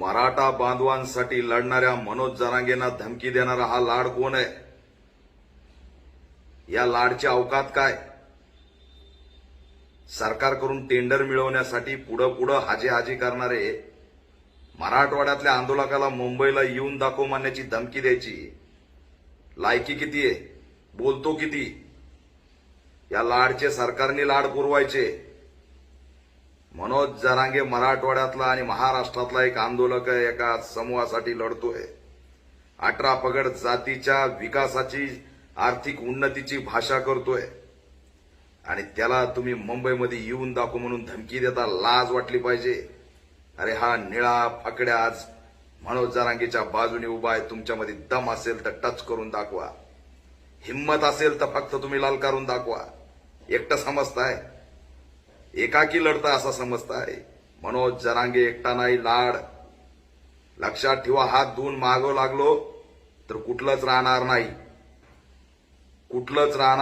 मराठा बांधवांसाठी लढणाऱ्या मनोज जरांगेंना धमकी देणारा हा लाड कोण आहे? या लाडचे अवकात काय? सरकारकडून टेंडर मिळवण्यासाठी पुढं पुढं हाजी हाजी करणारे मराठवाड्यातल्या आंदोलकाला मुंबईला येऊन दाखव मानण्याची धमकी द्यायची. लायकी किती आहे? बोलतो किती? या लाडचे सरकारने लाड पुरवायचे. मनोज जरांगे मराठवाड्यातला आणि महाराष्ट्रातला एक आंदोलक आहे एका समूहासाठी लढतोय. अठरा पगड जातीच्या विकासाची आर्थिक उन्नतीची भाषा करतोय. आणि त्याला तुम्ही मुंबईमध्ये येऊन दाखवू म्हणून धमकी देता लाज वाटली पाहिजे. अरे हा निळा फाकड्या आज मनोज जरांगेच्या बाजूने उभा आहे तुमच्यामध्ये दम असेल तर टच करून दाखवा. हिंमत असेल तर फक्त तुम्ही लाल करून दाखवा. एकटं समजताय? एकाकी लढता असा समजताय मनोज जरांगे एकटा नाही लाड. लक्षात ठेवा हात धुवून मागो लागलो तर कुठलंच राहणार नाही. कुठलंच राहणार